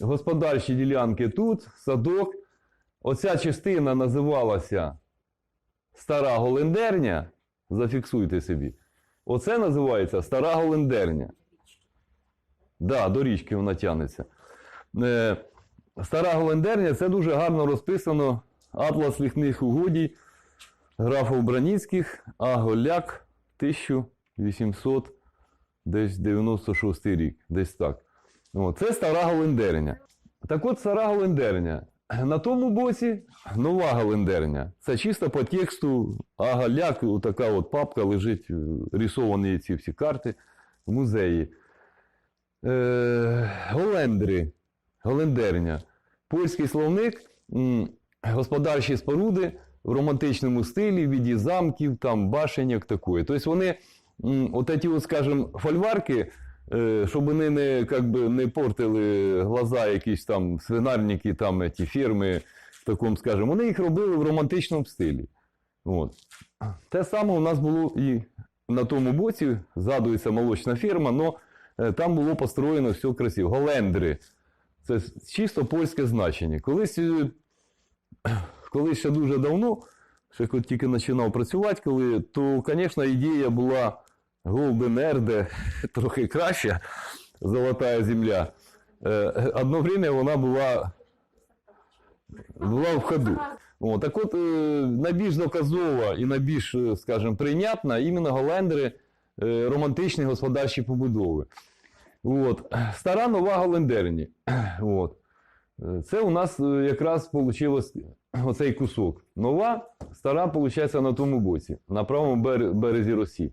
господарчі ділянки тут, садок. Оця частина називалася Стара Голендерня. Зафіксуйте собі. Оце називається Стара Голендерня. Да, до річки вона тягнеться. Е, Стара Голендерня це дуже гарно розписано. Атлас ліхних угодій графов Браніцьких, а Голяк 1896 рік. Десь так. Це стара Голендерня. Так от стара Голендерня. На тому боці нова Голендерня. Це чисто по тексту, а Голяк, така от папка лежить, е, рисовані ці всі карти в музеї. Е, Голендри. Голендерня. Польський словник, господарчі споруди в романтичному стилі, в віді замків, там башеньок такої. Тобто вони, от ці, скажімо, фольварки, щоб вони не, как би, не портили глаза якісь там свинарники, там ці фірми, в такому, скажімо, вони їх робили в романтичному стилі. От. Те саме у нас було і на тому боці, згадується молочна фірма, але там було построєно все красиво. Голендри. Це чисто польське значення. Колись, е, колись ще дуже давно, ще тільки починав працювати, коли, то, звісно, ідея була Golden Erde трохи краща, золота земля. Е, Одно время вона була, була в ходу. О, так от, е, найбільш доказова і найбільш, е, скажімо, прийнятна іменно голендери романтичні господарчі побудови. От. Стара нова голендерні. От. Це у нас якраз вийшло оцей кусок. Нова, стара, виходить, на тому боці, на правому березі Росії.